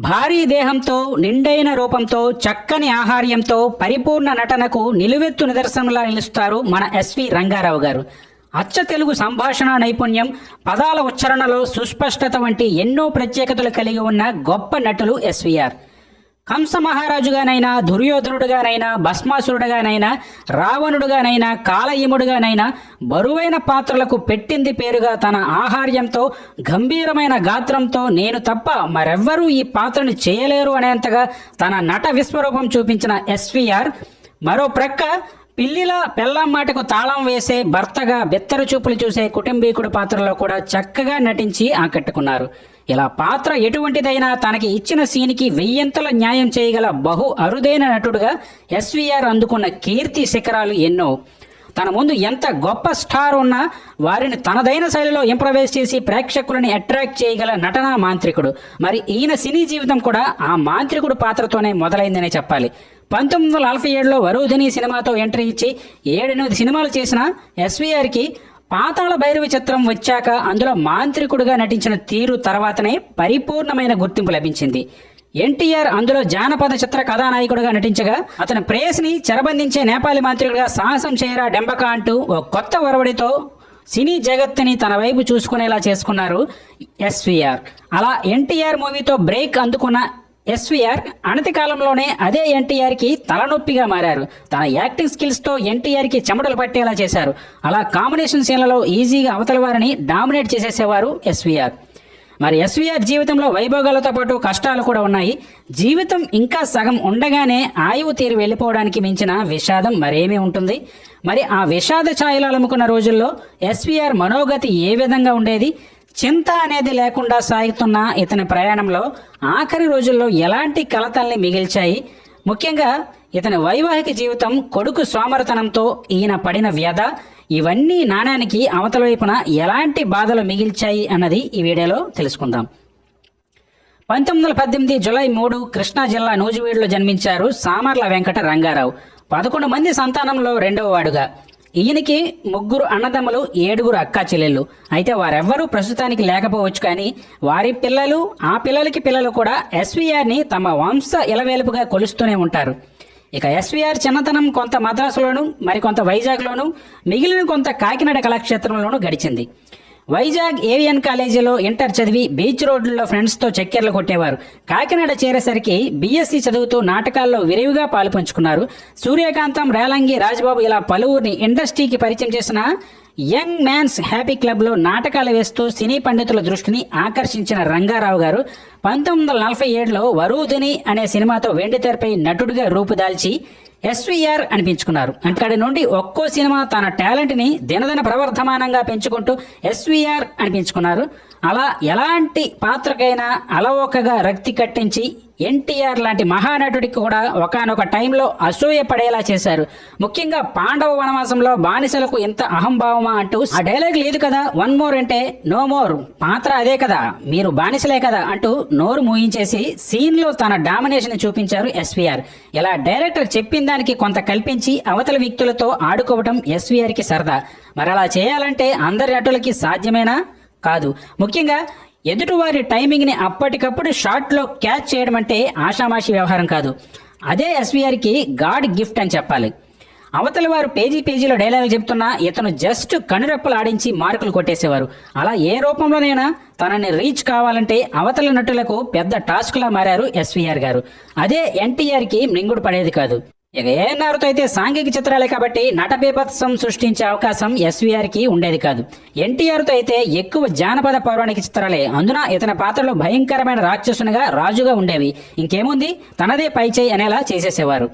భారీ దేహంతో నిండైన రూపంతో చక్కని ఆహార్యంతో పరిపూర్ణ నటనకు నిలువెత్తు నిదర్శనంలా నిలుస్తారు మన ఎస్వి రంగారావు గారు. అచ్చ తెలుగు సంభాషణ నైపుణ్యం పదాల ఉచ్చారణలో సుస్పష్టత వంటి ఎన్నో ప్రత్యేకతలు కలిగి ఉన్న గొప్ప నటులు ఎస్విఆర్. కంస మహారాజుగానైనా దుర్యోధనుడుగానైనా భస్మాసురుడుగానైనా రావణుడుగానైనా కాలయముడుగానైనా బరువైన పాత్రలకు పెట్టింది పేరుగా తన ఆహార్యంతో గంభీరమైన గాత్రంతో నేను తప్ప మరెవ్వరూ ఈ పాత్రను చేయలేరు అనేంతగా తన నట విశ్వరూపం చూపించిన ఎస్విఆర్ మరో ప్రక్క పిల్లిల పెళ్ళం మాటకు తాళం వేసే భర్తగా బెత్తర చూపులు చూసే కుటుంబీకుడు పాత్రలో కూడా చక్కగా నటించి ఆకట్టుకున్నారు. ఇలా పాత్ర ఎటువంటిదైనా తనకి ఇచ్చిన సీన్కి వెయ్యంతల న్యాయం చేయగల బహు అరుదైన నటుడుగా ఎస్వీఆర్ అందుకున్న కీర్తి శిఖరాలు ఎన్నో. తన ముందు ఎంత గొప్ప స్టార్ ఉన్నా వారిని తనదైన శైలిలో ఇంప్రవైజ్ చేసి ప్రేక్షకులని అట్రాక్ట్ చేయగల నటనా మాంత్రికుడు. మరి ఈయన సినీ జీవితం కూడా ఆ మాంత్రికుడు పాత్రతోనే మొదలైందనే చెప్పాలి. పంతొమ్మిది వందల నలభై ఏడులో వరుధిని సినిమాతో ఎంట్రీ ఇచ్చి ఏడెనిమిది సినిమాలు చేసిన ఎస్వీఆర్కి పాతాళ భైరవి చిత్రం వచ్చాక అందులో మాంత్రికుడుగా నటించిన తీరు తర్వాతనే పరిపూర్ణమైన గుర్తింపు లభించింది. ఎన్టీఆర్ అందులో జానపద చిత్ర కథానాయకుడుగా నటించగా అతని ప్రేయస్ని చెరబంధించే నేపాలి మాంత్రికుడిగా సాహసం చేయరా డెంబక అంటూ ఓ కొత్త వరవడితో సినీ జగత్తుని తన వైపు చూసుకునేలా చేసుకున్నారు ఎస్వీఆర్. అలా ఎన్టీఆర్ మూవీతో బ్రేక్ అందుకున్న ఎస్వీఆర్ అనతి కాలంలోనే అదే ఎన్టీఆర్కి తలనొప్పిగా మారారు. తన యాక్టింగ్ స్కిల్స్తో ఎన్టీఆర్కి చెమటలు పట్టేలా చేశారు. అలా కాంబినేషన్ సీన్లలో ఈజీగా అవతల వారిని డామినేట్ చేసేసేవారు ఎస్వీఆర్. మరి ఎస్వీఆర్ జీవితంలో వైభోగాలతో పాటు కష్టాలు కూడా ఉన్నాయి. జీవితం ఇంకా సగం ఉండగానే ఆయువు తీరు వెళ్ళిపోవడానికి మించిన విషాదం మరేమీ ఉంటుంది? మరి ఆ విషాద ఛాయలు అలుముకున్న రోజుల్లో ఎస్వీఆర్ మనోగతి ఏ విధంగా ఉండేది? చింత అనేది లేకుండా సాగుతున్న ఇతని ప్రయాణంలో ఆఖరి రోజుల్లో ఎలాంటి కలతల్ని మిగిల్చాయి? ముఖ్యంగా ఇతని వైవాహిక జీవితం కొడుకు సోమరతనంతో ఈయన పడిన వ్యధ ఇవన్నీ నాణానికి అవతల వైపున ఎలాంటి బాధలు మిగిల్చాయి అన్నది ఈ వీడియోలో తెలుసుకుందాం. పంతొమ్మిది వందల పద్దెనిమిది జులై మూడు కృష్ణా జిల్లా నూజివీడులో జన్మించారు సామర్ల వెంకట రంగారావు. పదకొండు మంది సంతానంలో రెండవ వాడుగా. ఈయనకి ముగ్గురు అన్నదమ్ములు ఏడుగురు అక్కా చెల్లెళ్ళు. అయితే వారెవ్వరూ ప్రస్తుతానికి లేకపోవచ్చు కానీ వారి పిల్లలు ఆ పిల్లలకి పిల్లలు కూడా ఎస్వీఆర్ని తమ వంశ ఇలవేలుపుగా కొలుస్తూనే ఉంటారు. ఇక ఎస్వీఆర్ చిన్నతనం కొంత మద్రాసులోను మరికొంత వైజాగ్లోను మిగిలిన కొంత కాకినాడ కళాక్షేత్రంలోనూ గడిచింది. వైజాగ్ ఏవియన్ కాలేజీలో ఇంటర్ చదివి బీచ్ రోడ్లలో ఫ్రెండ్స్తో చక్కెర్లు కొట్టేవారు. కాకినాడ చేరేసరికి బీఎస్సీ చదువుతూ నాటకాల్లో విరివిగా పాలుపంచుకున్నారు సూర్యకాంతం రేలంగి రాజ్బాబు ఇలా పలువురిని ఇండస్ట్రీకి పరిచయం చేసిన యంగ్ మ్యాన్స్ హ్యాపీ క్లబ్లో నాటకాలు వేస్తూ సినీ పండితుల దృష్టిని ఆకర్షించిన రంగారావు గారు పంతొమ్మిది వందల నలభై ఏడులో వరూధిని అనే సినిమాతో వెండితెరపై నటుడిగా రూపుదాల్చి ఎస్వీఆర్ అనిపించుకున్నారు. అక్కడి నుండి ఒక్కో సినిమా తన టాలెంట్ని దినదిన ప్రవర్ధమానంగా పెంచుకుంటూ ఎస్వీఆర్ అనిపించుకున్నారు. అలా ఎలాంటి పాత్రకైనా అలవోకగా రక్తి కట్టించి ఎన్టీఆర్ లాంటి మహానటుడికి కూడా ఒకనొక టైంలో అసూయ పడేలా చేశారు. ముఖ్యంగా పాండవ వనవాసంలో బానిసలకు ఎంత అహంభావమా అంటూ ఆ డైలాగ్ లేదు కదా వన్ మోర్ అంటే నో మోర్ పాత్ర అదే కదా మీరు బానిసలే కదా అంటూ నోరు మూయించేసి సీన్లో తన డామినేషన్ చూపించారు ఎస్వీఆర్. ఇలా డైరెక్టర్ చెప్పిన దానికి కొంత కల్పించి అవతల వ్యక్తులతో ఆడుకోవటం ఎస్వీఆర్కి సరదా. మరి అలా చేయాలంటే అందరి నటులకి సాధ్యమేనా? కాదు. ముఖ్యంగా ఎదుటివారి టైమింగ్ని అప్పటికప్పుడు షార్ట్లో క్యాచ్ చేయడం అంటే ఆషామాషి వ్యవహారం కాదు. అదే ఎస్వీఆర్కి గాడ్ గిఫ్ట్ అని చెప్పాలి. అవతల వారు పేజీ పేజీలో డైలాగులు చెప్తున్నా ఇతను జస్ట్ కనురెప్పలు ఆడించి మార్కులు కొట్టేసేవారు. అలా ఏ రూపంలోనైనా తనని రీచ్ కావాలంటే అవతల నటులకు పెద్ద టాస్క్లా మారారు ఎస్వీఆర్ గారు. అదే ఎన్టీఆర్కి మింగుడు పడేది కాదు. ఇక ఏఎన్ఆర్తో అయితే సాంఘిక చిత్రాలే కాబట్టి నటబీభత్సం సృష్టించే అవకాశం ఎస్వీఆర్కి ఉండేది కాదు. ఎన్టీఆర్తో అయితే ఎక్కువ జానపద పౌరాణిక చిత్రాలే. అందున ఇతని పాత్రలు భయంకరమైన రాక్షసునిగా రాజుగా ఉండేవి. ఇంకేముంది? తనదే పైచేయి అనేలా చేసేసేవారు.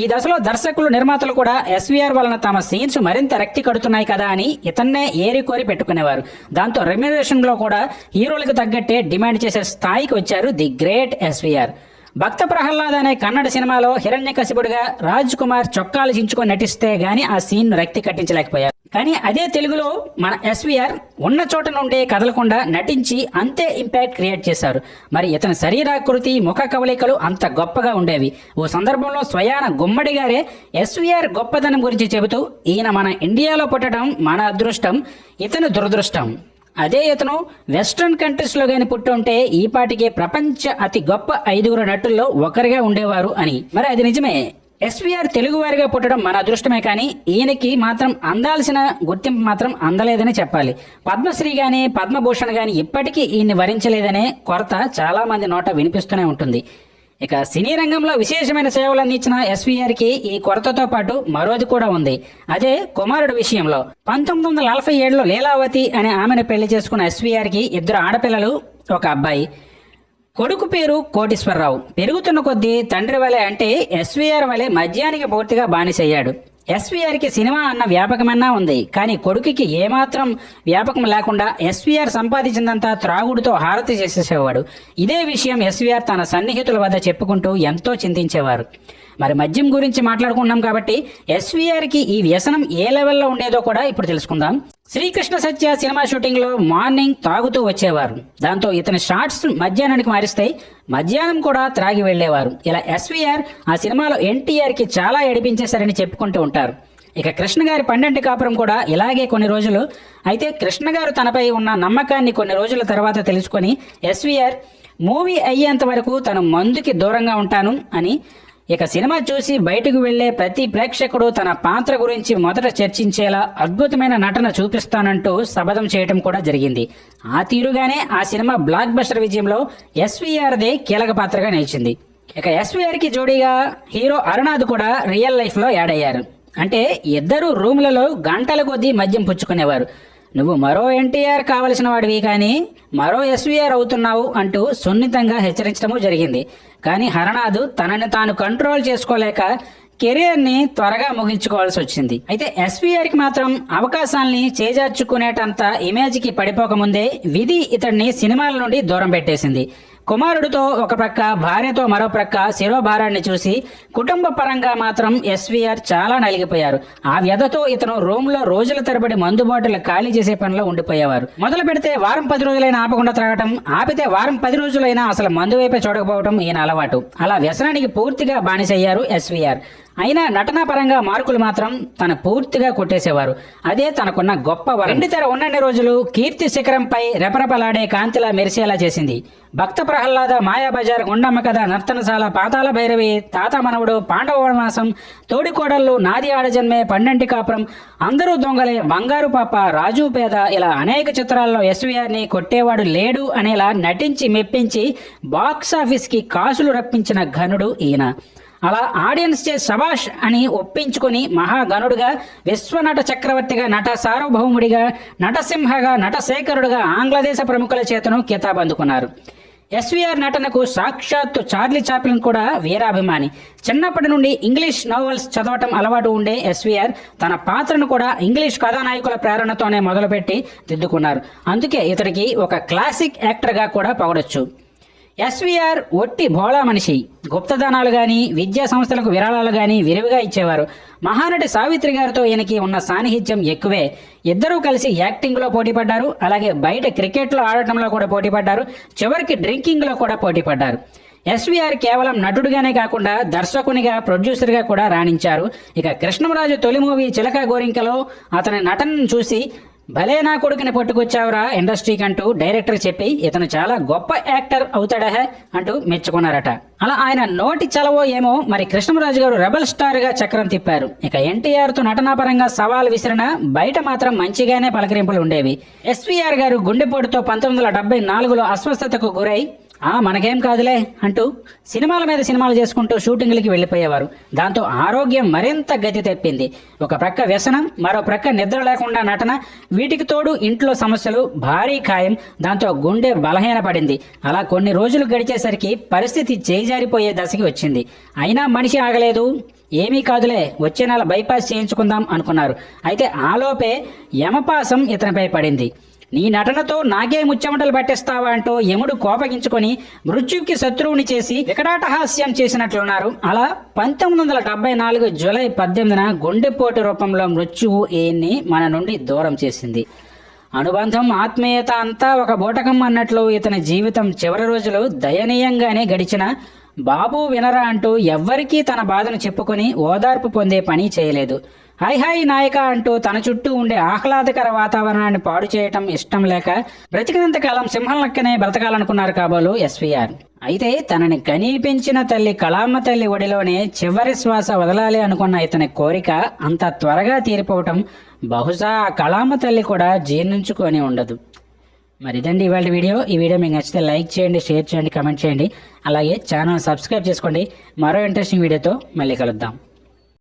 ఈ దశలో దర్శకులు నిర్మాతలు కూడా ఎస్వీఆర్ వలన తమ సీన్స్ మరింత రక్తి కడుతున్నాయి కదా అని ఇతన్నే ఏరి కోరి పెట్టుకునేవారు. దాంతో రెమ్యునరేషన్లో కూడా హీరోలకు తగ్గట్టే డిమాండ్ చేసే స్థాయికి వచ్చారు the great SVR. Bhakta Prahlad అనే కన్నడ సినిమాలో హిరణ్యకశిపుడిగా రాజ్ కుమార్ చొక్కాలు చించుకొని నటిస్తే గాని ఆ సీన్ రక్తి కట్టించలేకపోయారు. కానీ అదే తెలుగులో మన ఎస్విఆర్ ఉన్న చోట నుండే కదలకుండా నటించి అంతే ఇంపాక్ట్ క్రియేట్ చేశారు. మరి ఇతని శరీరాకృతి ముఖ కవళికలు అంత గొప్పగా ఉండేవి. ఓ సందర్భంలో స్వయాన గుమ్మడి గారే ఎస్విఆర్ గొప్పదనం గురించి చెబుతూ ఈయన మన ఇండియాలో పుట్టడం మన అదృష్టం ఇతని దురదృష్టం. అదే ఇతను వెస్ట్రన్ కంట్రీస్లో కానీ పుట్టి ఉంటే ఈ పాటికే ప్రపంచ అతి గొప్ప ఐదుగురు నటుల్లో ఒకరిగా ఉండేవారు అని. మరి అది నిజమే. ఎస్వీఆర్ తెలుగువారిగా పుట్టడం మన అదృష్టమే కానీ ఈయనకి మాత్రం అందాల్సిన గుర్తింపు మాత్రం అందలేదని చెప్పాలి. పద్మశ్రీ గాని పద్మభూషణ్ గాని ఇప్పటికీ ఈయన్ని వరించలేదనే కొరత చాలా మంది నోట వినిపిస్తూనే ఉంటుంది. ఇక సినీ రంగంలో విశేషమైన సేవలు అందించిన ఎస్వీఆర్కి ఈ కొరతతో పాటు మరోది కూడా ఉంది. అదే కుమారుడు విషయంలో. పంతొమ్మిది వందల నలభై ఏడులో లీలావతి అనే ఆమెను పెళ్ళి చేసుకున్న ఎస్వీఆర్కి ఇద్దరు ఆడపిల్లలు ఒక అబ్బాయి. కొడుకు పేరు కోటీశ్వరరావు. పెరుగుతున్న కొద్దీ తండ్రి వలె అంటే ఎస్వీఆర్ వలె మద్యానికి పూర్తిగా బానిసయ్యాడు. ఎస్వీఆర్కి సినిమా అన్న వ్యాపకమన్నా ఉంది. కానీ కొడుకుకి ఏమాత్రం వ్యాపకం లేకుండా ఎస్వీఆర్ సంపాదించిందంతా త్రాగుడుతో హారతి చేసేసేవాడు. ఇదే విషయం ఎస్వీఆర్ తన సన్నిహితుల వద్ద చెప్పుకుంటూ ఎంతో చింతించేవారు. మరి మద్యం గురించి మాట్లాడుకున్నాం కాబట్టి ఎస్వీఆర్కి ఈ వ్యసనం ఏ లెవెల్లో ఉండేదో కూడా ఇప్పుడు తెలుసుకుందాం. శ్రీకృష్ణ సత్య సినిమా షూటింగ్లో మార్నింగ్ తాగుతూ వచ్చేవారు. దాంతో ఇతని షార్ట్స్ మధ్యాహ్నానికి మారిస్తాయి మధ్యాహ్నం కూడా త్రాగి వెళ్ళేవారు ఇలా ఎస్వీఆర్ ఆ సినిమాలో ఎన్టీఆర్కి చాలా ఎడిపించేశారని చెప్పుకుంటూ ఉంటారు. ఇక కృష్ణ గారి పండంటి కాపురం కూడా ఇలాగే కొన్ని రోజులు. అయితే కృష్ణ గారు తనపై ఉన్న నమ్మకాన్ని కొన్ని రోజుల తర్వాత తెలుసుకొని ఎస్వీఆర్ మూవీ అయ్యేంత వరకు తను మందుకి దూరంగా ఉంటాను అని ఇక సినిమా చూసి బయటకు వెళ్ళే ప్రతి ప్రేక్షకుడు తన పాత్ర గురించి మొదట చర్చించేలా అద్భుతమైన నటన చూపిస్తానంటూ శపథం చేయటం కూడా జరిగింది. ఆ తీరుగానే ఆ సినిమా బ్లాక్ బస్టర్ విజయంలో ఎస్వీఆర్దే కీలక పాత్రగా నిలిచింది. ఇక ఎస్వీఆర్కి జోడీగా హీరో అరుణాథ్ కూడా రియల్ లైఫ్లో యాడ్ అయ్యారు. అంటే ఇద్దరు రూమ్లలో గంటల కొద్దీ మద్యం పుచ్చుకునేవారు. నువ్వు మరో ఎన్టీఆర్ కావలసిన వాడివి కానీ మరో ఎస్వీఆర్ అవుతున్నావు అంటూ సున్నితంగా హెచ్చరించడము జరిగింది. కానీ హరనాథ్ తనని తాను కంట్రోల్ చేసుకోలేక కెరీర్ని త్వరగా ముగించుకోవాల్సి వచ్చింది. అయితే ఎస్వీఆర్కి మాత్రం అవకాశాల్ని చేజార్చుకునేటంత ఇమేజ్కి పడిపోకముందే విధి ఇతడిని సినిమాల నుండి దూరం పెట్టేసింది. కుమారుడితో ఒక ప్రక్క భార్యతో మరో ప్రక్క శిరోభారాన్ని చూసి కుటుంబ పరంగా మాత్రం ఎస్వీఆర్ చాలా నలిగిపోయారు. ఆ వ్యధతో ఇతను రూమ్లో రోజుల తరబడి మందు బాటిల్ ఖాళీ చేసే పనిలో ఉండిపోయేవారు. మొదలు పెడితే వారం పది రోజులైనా ఆపకుండా త్రాగటం ఆపితే వారం పది రోజులైనా అసలు మందు వైపే చూడకపోవడం ఈయన అలవాటు. అలా వ్యసనానికి పూర్తిగా బానిసయ్యారు ఎస్వీఆర్. అయినా నటనా పరంగా మార్కులు మాత్రం తన పూర్తిగా కొట్టేసేవారు. అదే తనకున్న గొప్ప వరం. తెర ఉన్నన్ని రోజులు కీర్తి శిఖరంపై రెపరెపలాడే కాంతిలా మెరిసేలా చేసింది. భక్త ప్రహ్లాద మాయాబజార్ గుండమ్మ కథ నర్తనశాల పాతాల భైరవి తాత మనవుడు పాండవనవాసం తోడికోడళ్ళు నాది ఆడజన్మే పండంటి కాపురం అందరూ దొంగలే బంగారు పాప రాజు పేద ఇలా అనేక చిత్రాల్లో ఎస్వీఆర్ని కొట్టేవాడు లేడు అనేలా నటించి మెప్పించి బాక్సాఫీస్కి కాసులు రప్పించిన ఘనుడు ఈయన. అలా ఆడియన్స్ చే సభాష్ అని ఒప్పించుకొని మహాగణుడుగా విశ్వనట చక్రవర్తిగా నట సార్వభౌముడిగా నటసింహగా నటశేఖరుడుగా ఆంగ్లదేశ ప్రముఖుల చేతను కితాబ్ అందుకున్నారు. ఎస్వీఆర్ నటనకు సాక్షాత్తు చార్లీ చాప్లిన్ కూడా వీరాభిమాని. చిన్నప్పటి నుండి ఇంగ్లీష్ నోవెల్స్ చదవటం అలవాటు ఉండే ఎస్వీఆర్ తన పాత్రను కూడా ఇంగ్లీష్ కథానాయకుల ప్రేరణతోనే మొదలుపెట్టి దిద్దుకున్నారు. అందుకే ఇతడికి ఒక క్లాసిక్ యాక్టర్గా కూడా పొగడొచ్చు. ఎస్వీఆర్ ఒట్టి భోళా మనిషి. గుప్తదానాలు కానీ విద్యా సంస్థలకు విరాళాలు కానీ విరివిగా ఇచ్చేవారు. మహానటి సావిత్రి గారితో ఈయనకి ఉన్న సాన్నిహిత్యం ఎక్కువే. ఇద్దరూ కలిసి యాక్టింగ్లో పోటీపడ్డారు పోటీ పడ్డారు. అలాగే బయట క్రికెట్లో ఆడటంలో కూడా పోటీ పడ్డారు. చివరికి డ్రింకింగ్లో కూడా పోటీ పడ్డారు. ఎస్వీఆర్ కేవలం నటుడుగానే కాకుండా దర్శకునిగా ప్రొడ్యూసర్గా కూడా రాణించారు. ఇక కృష్ణరాజు తొలి మూవీ చిలక గోరింకలో అతని నటనను చూసి భలే నా కొడుకుని పట్టుకొచ్చావురా ఇండస్ట్రీకి అంటూ డైరెక్టర్ చెప్పి ఇతను చాలా గొప్ప యాక్టర్ అవుతాడహే అంటూ మెచ్చుకున్నారట. అలా ఆయన నోటి చలవో ఏమో మరి కృష్ణరాజు గారు రెబల్ స్టార్గా చక్రం తిప్పారు. ఇక ఎన్టీఆర్తో నటనాపరంగా సవాల్ విసిరిన బయట మాత్రం మంచిగానే పలకరింపులు ఉండేవి. ఎస్వీఆర్ గారు గుండెపోటుతో పంతొమ్మిది వందల డెబ్బై నాలుగులో అస్వస్థతకు గురై మనకేం కాదులే అంటూ సినిమాల మీద సినిమాలు చేసుకుంటూ షూటింగ్లకి వెళ్ళిపోయేవారు. దాంతో ఆరోగ్యం మరింత గతి తెప్పింది. ఒక ప్రక్క వ్యసనం మరో ప్రక్క నిద్ర లేకుండా నటన వీటికి తోడు ఇంట్లో సమస్యలు భారీ ఖాయం దాంతో గుండె బలహీనపడింది. అలా కొన్ని రోజులు గడిచేసరికి పరిస్థితి చేజారిపోయే దశకి వచ్చింది. అయినా మనిషి ఆగలేదు. ఏమీ కాదులే వచ్చే నెల బైపాస్ చేయించుకుందాం అనుకున్నారు. అయితే ఆలోపే యమపాసం ఇతనిపై పడింది. నీ నటనతో నాకే ముచ్చెమటలు పట్టిస్తావా అంటూ యముడు కోపగించుకొని మృత్యుకి శత్రువుని చేసి వికటాటహాస్యం చేసినట్లున్నారు. అలా పంతొమ్మిది వందల డెబ్బై నాలుగు జూలై పద్దెనిమిదిన గుండెపోటు రూపంలో మృత్యువు ఏని మన నుండి దూరం చేసింది. అనుబంధం ఆత్మీయత అంతా ఒక బూటకం అన్నట్లు ఇతని జీవితం చివరి రోజులు దయనీయంగానే గడిచిన బాబు వినరా అంటూ ఎవ్వరికీ తన బాధను చెప్పుకొని ఓదార్పు పొందే పని చేయలేదు. హై హాయ్ నాయక అంటూ తన చుట్టూ ఉండే ఆహ్లాదకర వాతావరణాన్ని పాడు చేయటం ఇష్టం లేక బ్రతికినంత కాలం సింహం లెక్కనే బ్రతకాలనుకున్నారు కాబోలు ఎస్వీఆర్. అయితే తనని కనీ తల్లి కళామ్మ తల్లి ఒడిలోనే చివరి శ్వాస వదలాలి అనుకున్న ఇతని కోరిక అంత త్వరగా తీరిపోవటం బహుశా ఆ కళామ్మ తల్లి కూడా జీర్ణించుకొని ఉండదు. మరి ఇదండి ఇవాళ వీడియో. ఈ వీడియో మీకు నచ్చితే లైక్ చేయండి షేర్ చేయండి కమెంట్ చేయండి. అలాగే ఛానల్ సబ్స్క్రైబ్ చేసుకోండి. మరో ఇంట్రెస్టింగ్ వీడియోతో మళ్ళీ కలుద్దాం.